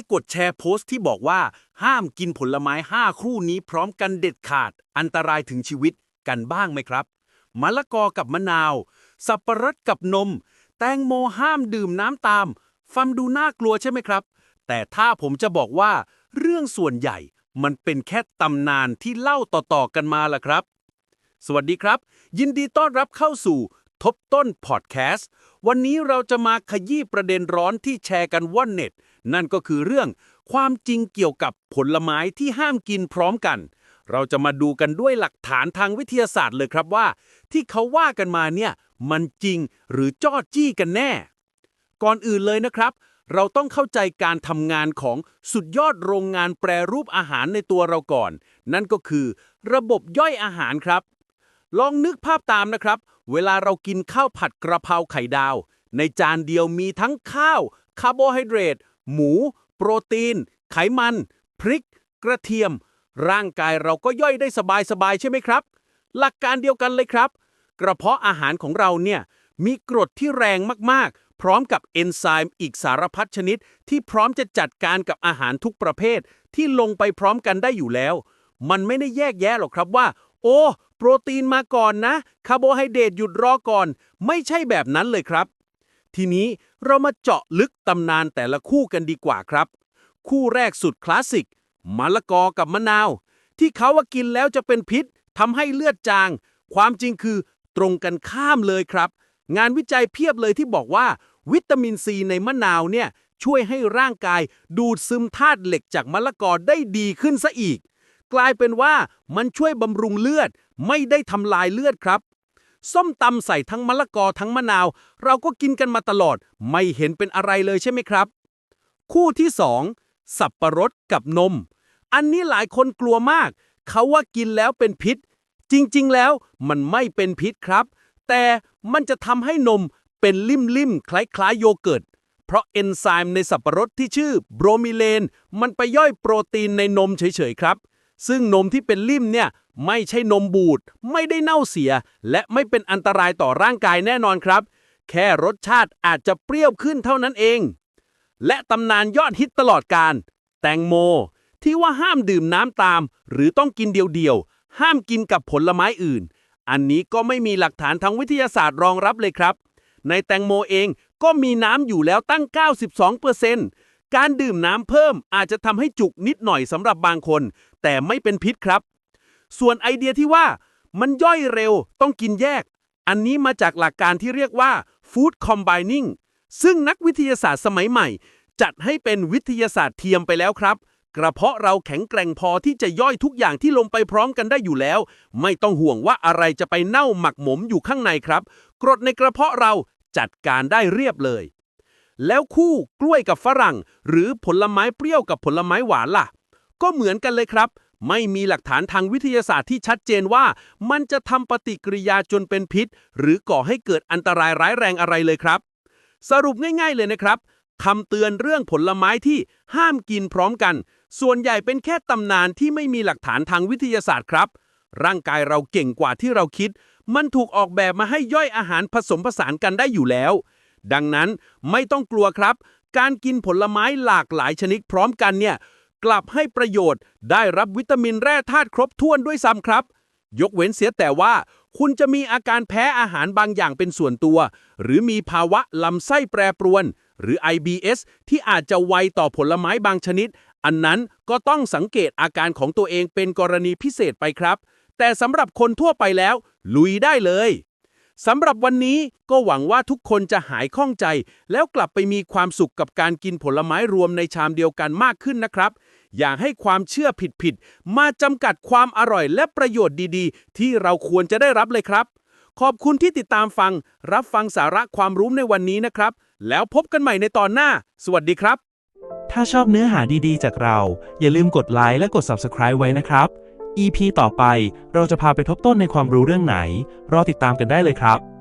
ยกดแชร์โพสต์ที่บอกว่า ห้ามกินผลไม้ 5 ครู่นี้พร้อมกันเด็ดขาด อันตรายถึงชีวิตกันบ้างไหมครับมะละกอกับมะนาว สับปะรดกับนม แตงโมห้ามดื่มน้ำตาม ฟังดูน่ากลัวใช่ไหมครับ แต่ถ้าผมจะบอกว่า เรื่องส่วนใหญ่มันเป็นแค่ตำนานที่เล่าต่อๆกันมาล่ะครับ สวัสดีครับ ยินดีต้อนรับเข้าสู่ ทบต้นพอดแคสต์ วันนี้เราจะมาขยี้ประเด็นร้อนที่แชร์กันว่อนเน็ต นั่นก็คือเรื่องความจริงเกี่ยวกับผลไม้ที่ห้ามกินพร้อมกัน เราจะมาดูกันด้วยหลักฐานทางวิทยาศาสตร์เลยครับว่า ที่เขาว่ากันมาเนี่ยมันจริงหรือจ้อจี้กันแน่ ก่อนอื่นเลยนะครับ เราต้องเข้าใจการทำงานของสุดยอดโรงงานแปรรูปอาหารในตัวเราก่อน นั่นก็คือ ระบบย่อยอาหารครับ ลองนึกภาพตามนะครับ เวลาเรากินข้าวผัดกระเพราไข่ดาว ในจานเดียวมีทั้งข้าว คาร์โบไฮเดรต หมู โปรตีน ไขมัน พริก กระเทียม ร่างกายเราก็ย่อยได้สบายๆใช่ไหมครับ หลักการเดียวกันเลยครับ กระเพาะอาหารของเราเนี่ยมีกรดที่แรงมากๆ พร้อมกับเอนไซม์อีกสารพัดชนิด ที่พร้อมจะจัดการกับอาหารทุกประเภท ที่ลงไปพร้อมกันได้อยู่แล้ว มันไม่ได้แยกแยะหรอกครับว่า โอ้ โปรตีนมาก่อนนะ คาร์โบไฮเดรตหยุดรอก่อน ไม่ใช่แบบนั้นเลยครับ ทีนี้เรามาเจาะลึกตำนานแต่ละคู่กันดีกว่าครับ คู่แรกสุดคลาสสิกมะละกอกับมะนาว ที่เขาว่ากินแล้วจะเป็นพิษทำให้เลือดจาง ความจริงคือตรงกันข้ามเลยครับ งานวิจัยเพียบเลยที่บอกว่า วิตามินซีในมะนาวเนี่ยช่วยให้ร่างกายดูดซึมธาตุเหล็กจากมะละกอได้ดีขึ้นซะอีก กลายเป็นว่ามันช่วยบำรุงเลือด ไม่ได้ทำลายเลือดครับ ส้มตำใส่ทั้งมะละกอทั้งมะนาว เราก็กินกันมาตลอด ไม่เห็นเป็นอะไรเลยใช่ไหมครับ คู่ที่ 2 สับประรดกับนม อันนี้หลายคนกลัวมาก เขาว่ากินแล้วเป็นพิษ จริงๆแล้วมันไม่เป็นพิษครับ แต่มันจะทำให้นมเป็นลิ่มๆคล้ายๆโยเกิร์ตเพราะเอนไซม์ในสับประรดที่ชื่อโบรมิเลน มันไปย่อยโปรตีนในนมเฉยๆครับ ซึ่งนมที่เป็นลิ่มเนี่ยไม่ใช่นมบูด ไม่ได้เน่าเสีย และไม่เป็นอันตรายต่อร่างกายแน่นอนครับ แค่รสชาติอาจจะเปรี้ยวขึ้นเท่านั้นเอง และตำนานยอดฮิตตลอดการ แตงโม ที่ว่าห้ามดื่มน้ำตาม หรือต้องกินเดียวๆ ห้ามกินกับผลไม้อื่น อันนี้ก็ไม่มีหลักฐานทางวิทยาศาสตร์รองรับเลยครับ ในแตงโมเองก็มีน้ำอยู่แล้วตั้ง 92% การดื่มน้ำเพิ่มอาจจะทำให้จุกนิดหน่อยสำหรับบางคน แต่ไม่เป็นพิษครับ ส่วนไอเดียที่ว่ามันย่อยเร็วต้องกินแยก อันนี้มาจากหลักการที่เรียกว่า food combining ซึ่งนักวิทยาศาสตร์สมัยใหม่ จัดให้เป็นวิทยาศาสตร์เทียมไปแล้วครับ กระเพาะเราแข็งแกร่งพอที่จะย่อยทุกอย่างที่ลงไปพร้อมกันได้อยู่แล้ว ไม่ต้องห่วงว่าอะไรจะไปเน่าหมักหมมอยู่ข้างในครับ กรดในกระเพาะเราจัดการได้เรียบเลย แล้วคู่กล้วยกับฝรั่ง หรือผลไม้เปรี้ยวกับผลไม้หวานล่ะ ก็เหมือนกันเลยครับ ไม่มีหลักฐานทางวิทยาศาสตร์ที่ชัดเจนว่า มันจะทำปฏิกิริยาจนเป็นพิษ หรือก่อให้เกิดอันตรายร้ายแรงอะไรเลยครับ สรุปง่ายๆเลยนะครับคำเตือนเรื่องผลไม้ที่ห้ามกินพร้อมกัน ส่วนใหญ่เป็นแค่ตำนานที่ไม่มีหลักฐานทางวิทยาศาสตร์ครับ ร่างกายเราเก่งกว่าที่เราคิด มันถูกออกแบบมาให้ย่อยอาหารผสมผสานกันได้อยู่แล้ว ดังนั้นไม่ต้องกลัวครับ การกินผลไม้หลากหลายชนิดพร้อมกันเนี่ยกลับให้ประโยชน์ได้รับวิตามินแร่ธาตุครบถ้วนด้วยซ้ำครับ ยกเว้นเสียแต่ว่า คุณจะมีอาการแพ้อาหารบางอย่างเป็นส่วนตัว หรือมีภาวะลำไส้แปรปรวน หรือ IBS ที่อาจจะไวต่อผลไม้บางชนิด อันนั้นก็ต้องสังเกตอาการของตัวเองเป็นกรณีพิเศษไปครับ แต่สำหรับคนทั่วไปแล้ว ลุยได้เลย สำหรับวันนี้ก็หวังว่าทุกคนจะหายข้องใจ แล้วกลับไปมีความสุขกับการกินผลไม้รวมในชามเดียวกันมากขึ้นนะครับ อย่าให้ความเชื่อผิดๆมาจำกัดความอร่อยและประโยชน์ดีๆ ที่เราควรจะได้รับเลยครับ ขอบคุณที่ติดตามฟัง รับฟังสาระความรู้ในวันนี้นะครับ แล้วพบกันใหม่ในตอนหน้า สวัสดีครับ ถ้าชอบเนื้อหาดีๆ จากเรา อย่าลืมกดไลค์และกด Subscribe ไว้นะครับ EP ต่อไปเราจะพาไปทบต้นในความรู้เรื่องไหน รอติดตามกันได้เลยครับ